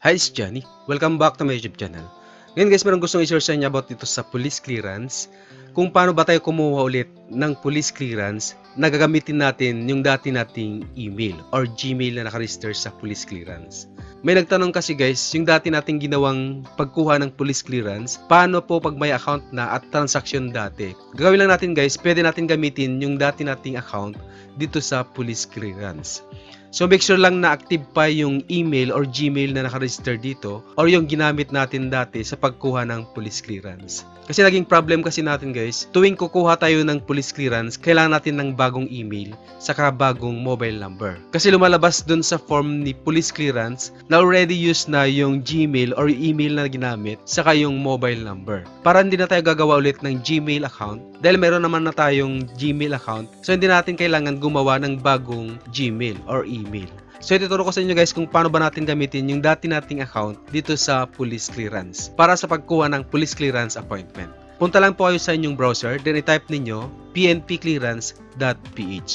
Hi, it's Johnny. Welcome back to my YouTube channel. Ngayon guys, meron gustong i-share sa inyo about dito sa police clearance. Kung paano ba tayo kumuha ulit ng police clearance na gagamitin natin yung dati nating email or Gmail na nakaregister sa police clearance. May nagtanong kasi guys, yung dati nating ginawang pagkuha ng police clearance, paano po pag may account na at transaction dati? Gagawin lang natin guys, pwede natin gamitin yung dati nating account dito sa police clearance. So make sure lang na active pa yung email or Gmail na nakaregister dito or yung ginamit natin dati sa pagkuha ng police clearance. Kasi naging problem kasi natin guys, tuwing kukuha tayo ng police clearance, kailangan natin ng bagong email saka bagong mobile number. Kasi lumalabas dun sa form ni police clearance na already used na yung Gmail or email na ginamit saka yung mobile number. Para hindi na tayo gagawa ulit ng Gmail account dahil meron naman na tayong Gmail account so hindi natin kailangan gumawa ng bagong Gmail or email. So ituturo ko sa inyo guys kung paano ba natin gamitin yung dati nating account dito sa police clearance para sa pagkuha ng police clearance appointment. Punta lang po kayo sa inyong browser, then i-type ninyo pnpclearance.ph.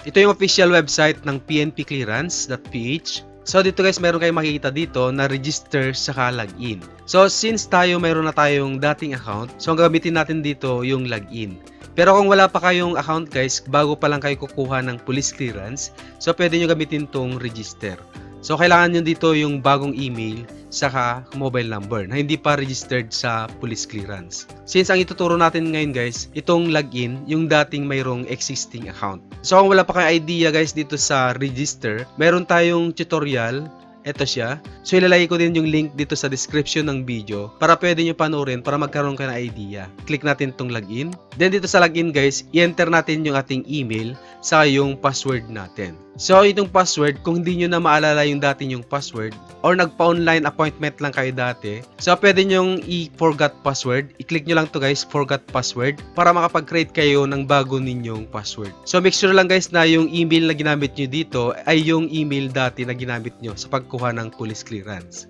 Ito yung official website ng pnpclearance.ph. So dito guys, meron kayong makikita dito na register saka login. So since tayo mayroon na tayong dating account, so ang gagamitin natin dito yung login. Pero kung wala pa kayong account guys, bago pa lang kayo kukuha ng police clearance, so pwede nyo gamitin tong register. So kailangan nyo dito yung bagong email saka mobile number na hindi pa registered sa police clearance. Since ang ituturo natin ngayon guys, itong login yung dating mayroong existing account. So kung wala pa kayong idea guys dito sa register, meron tayong tutorial ito siya. So ilalagay ko din yung link dito sa description ng video para pwede nyo panoorin para magkaroon kayo ng idea. Click natin tong login. Then dito sa login guys, i-enter natin yung ating email sa yung password natin. So itong password, kung hindi nyo na maalala yung dati yung password or nagpa-online appointment lang kayo dati, so pwede nyong i-forgot password. I-click nyo lang to guys, forgot password para makapag-create kayo ng bago ninyong password. So make sure lang guys na yung email na ginamit nyo dito ay yung email dati na ginamit nyo sa pagkuha ng police clearance.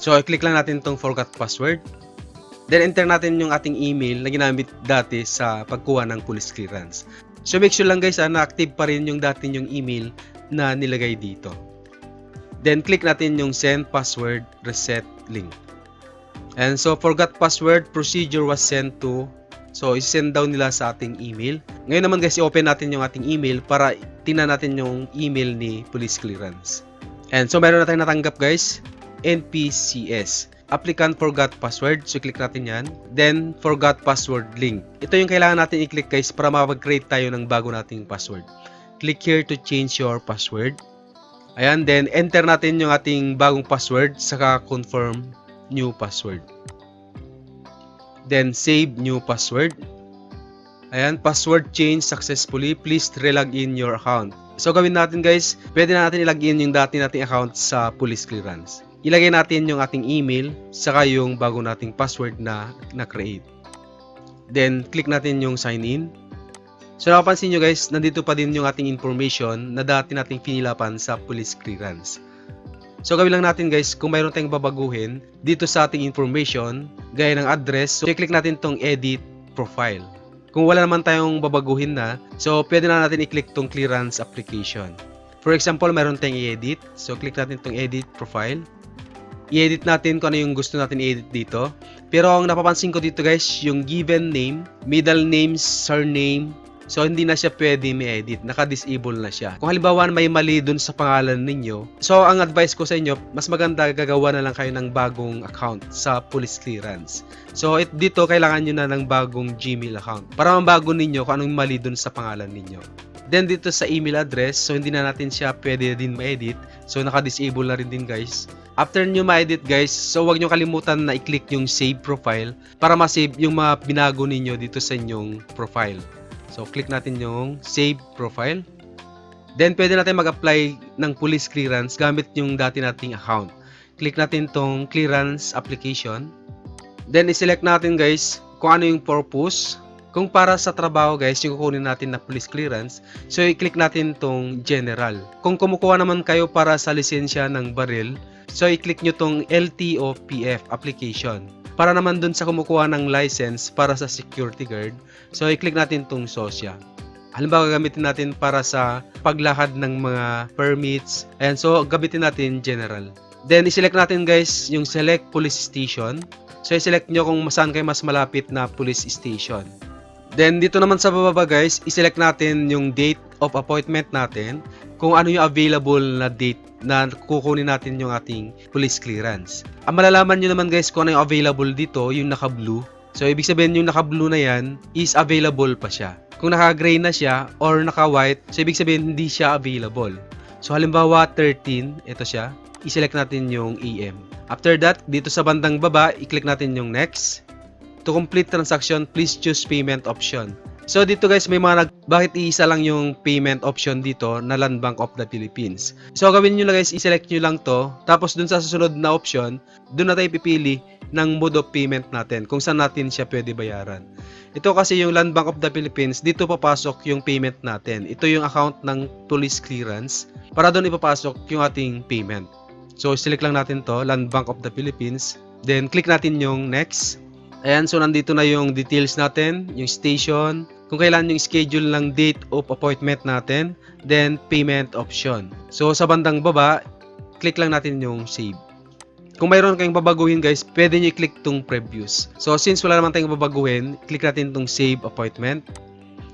So i-click lang natin tong forgot password. Then enter natin yung ating email na ginamit dati sa pagkuha ng police clearance. So make sure lang guys ah, na active pa rin yung dati yung email na nilagay dito. Then click natin yung send password reset link. And so forgot password procedure was sent to So i-send down nila sa ating email. Ngayon naman guys, i-open natin yung ating email para tingnan natin yung email ni police clearance. And so meron na tayong natanggap guys, NPCS. Applicant forgot password. So click natin yan. Then forgot password link. Ito yung kailangan natin i-click guys para makapag-create tayo ng bago nating password. Click here to change your password. Ayan, then enter natin yung ating bagong password saka confirm new password. Then save new password. Ayan, password change successfully. Please relog in your account. So gawin natin guys, pwede na natin ilagin yung dati nating account sa police clearance. Ilagay natin yung ating email saka yung bago nating password na na-create. Then click natin yung sign in. So napapansin nyo guys, nandito pa din yung ating information na dati nating finilapan sa police clearance. So gawin lang natin guys, kung mayroon tayong babaguhin dito sa ating information, gaya ng address, so click natin tong edit profile. Kung wala naman tayong babaguhin na, so pwede na natin i-click tong clearance application. For example, mayroon tayong i-edit. So click natin tong edit profile. I-edit natin kung ano yung gusto natin i-edit dito. Pero ang napapansin ko dito guys, yung given name, middle name, surname, So, hindi na siya pwede may edit. Naka-disable na siya. Kung halimbawa may mali dun sa pangalan ninyo, so ang advice ko sa inyo, mas maganda gagawa na lang kayo ng bagong account sa police clearance. So, it, dito kailangan nyo na ng bagong Gmail account para mabago ninyo kung anong mali dun sa pangalan ninyo. Then dito sa email address, so hindi na natin siya pwede din ma-edit. So naka-disable na rin din guys. After nyo ma-edit guys, so huwag nyo kalimutan na i-click yung save profile para ma-save yung mga binago ninyo dito sa inyong profile. So, click natin yung save profile. Then, pwede natin mag-apply ng police clearance gamit yung dati nating account. Click natin tong clearance application. Then, i-select natin guys kung ano yung purpose. Kung para sa trabaho guys, yung kukunin natin na police clearance, so i-click natin tong general. Kung kumukuha naman kayo para sa lisensya ng baril, so i-click nyo tong LTOPF application para naman dun sa kumukuha ng license para sa security guard, so i-click natin tong SOSYA. Halimbawa, gamitin natin para sa paglakad ng mga permits. Ayan, so gamitin natin general. Then, iselect natin guys yung select police station. So, iselect nyo kung saan kayo mas malapit na police station. Then, dito naman sa bababa guys, iselect natin yung date of appointment natin. Kung ano yung available na date na kukunin natin yung ating police clearance. Ang malalaman nyo naman guys kung ano yung available dito, yung naka-blue. So, ibig sabihin yung naka-blue na yan is available pa siya. Kung naka-gray na siya or naka-white, so ibig sabihin hindi siya available. So, halimbawa 13, ito siya. I-select natin yung AM. After that, dito sa bandang baba, i-click natin yung next. To complete transaction, please choose payment option. So dito guys, may mga nag bakit iisa lang yung payment option dito na Land Bank of the Philippines. So gawin niyo lang guys, i-select niyo lang to. Tapos dun sa susunod na option, dun na tayo pipili ng mode of payment natin kung saan natin siya pwede bayaran. Ito kasi yung Land Bank of the Philippines, dito papasok yung payment natin. Ito yung account ng police clearance para doon ipapasok yung ating payment. So select lang natin to, Land Bank of the Philippines. Then click natin yung next. Ayan, so nandito na yung details natin, yung station, kung kailan yung schedule ng date of appointment natin, then payment option. So sa bandang baba, click lang natin yung save. Kung mayroon kayong babaguhin guys, pwede nyo i-click tong previous. So since wala naman tayong babaguhin, click natin tong save appointment.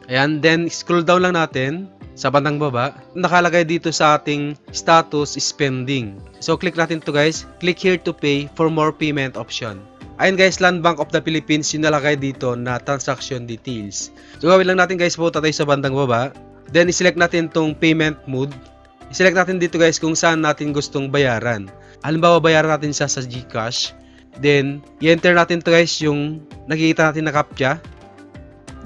Ayan, then scroll down lang natin sa bandang baba. Nakalagay dito sa ating status spending. So click natin to guys. Click here to pay for more payment option. Ayun guys, Land Bank of the Philippines yung nalagay dito na transaction details. So gawin lang natin guys, punta tayo sa bandang baba. Then iselect natin tong payment mode. Iselect natin dito guys kung saan natin gustong bayaran. Halimbawa bayaran natin siya sa GCash. Then i-enter natin to guys yung nakikita natin na captcha.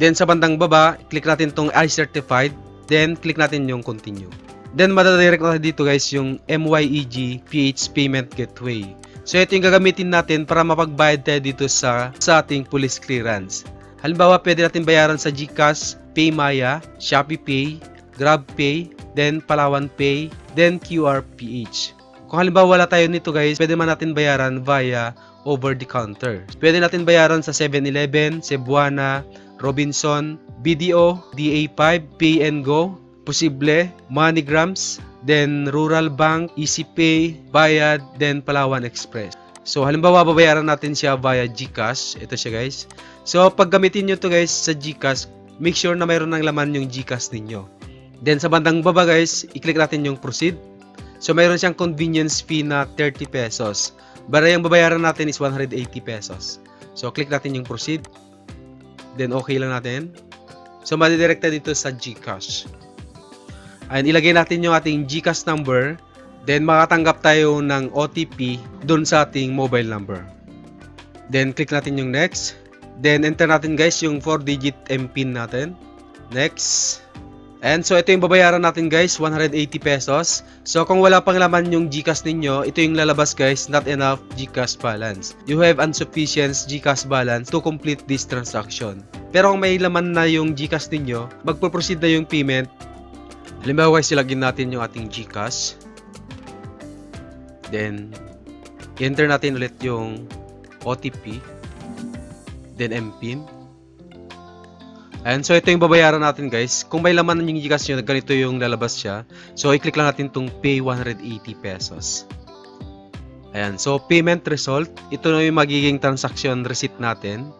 Then sa bandang baba, click natin tong I certified. Then click natin yung continue. Then madadirect natin dito guys yung MYEG PH Payment Gateway. So ito yung gagamitin natin para mapagbayad tayo dito sa sa ating police clearance. Halimbawa, pwede natin bayaran sa GCash, Paymaya, Shopee Pay, GrabPay, then Palawan Pay, then QRPH. Kung halimbawa wala tayo nito guys, pwede man natin bayaran via over the counter. Pwede natin bayaran sa 7-Eleven, Cebuana, Robinson, BDO, DA5, Pay Go, Posible, MoneyGrams, then Rural Bank, EasyPay, Bayad, then Palawan Express. So halimbawa babayaran natin siya via GCash. Ito siya guys. So pag gamitin nyo to guys sa GCash, make sure na mayroon ng laman yung GCash ninyo. Then sa bandang baba guys, i-click natin yung proceed. So mayroon siyang convenience fee na 30 pesos. Bara yung babayaran natin is 180 pesos. So click natin yung proceed. Then okay lang natin. So madidirekta dito sa GCash. Ayan, ilagay natin yung ating GCash number. Then makatanggap tayo ng OTP dun sa ating mobile number. Then click natin yung next. Then enter natin guys yung 4-digit MPIN natin. Next. And so ito yung babayaran natin guys, 180 pesos. So kung wala pang laman yung GCash ninyo, ito yung lalabas guys, not enough GCash balance. You have insufficient GCash balance to complete this transaction. Pero kung may laman na yung GCash ninyo, magpo-proceed na yung payment. Halimbawa guys, ilagin natin yung ating GCash. Then, enter natin ulit yung OTP. Then MPIN. And so ito yung babayaran natin guys. Kung may laman yung Gcash nyo, ganito yung lalabas siya. So i-click lang natin tong pay 180 pesos. Ayan, so payment result, ito na yung magiging transaction receipt natin.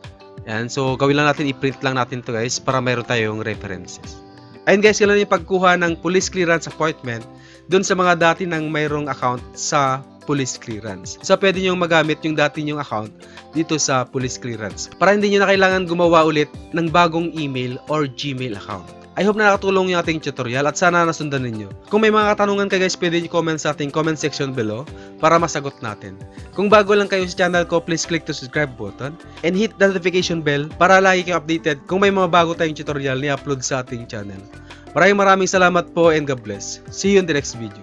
Ayan, so gawin lang natin, i-print lang natin to guys para mayroon tayong references. Ayun guys, kailan yung pagkuha ng police clearance appointment dun sa mga dati nang mayroong account sa police clearance. So pwede nyo magamit yung dati nyong account dito sa police clearance para hindi nyo na kailangan gumawa ulit ng bagong email or Gmail account. I hope na nakatulong yung ating tutorial at sana nasundan ninyo. Kung may mga katanungan kayo guys, pwede nyo comment sa ating comment section below para masagot natin. Kung bago lang kayo sa channel ko, please click the subscribe button and hit the notification bell para lagi kayong updated kung may mga bago tayong tutorial ni upload sa ating channel. Maraming maraming salamat po and God bless. See you in the next video.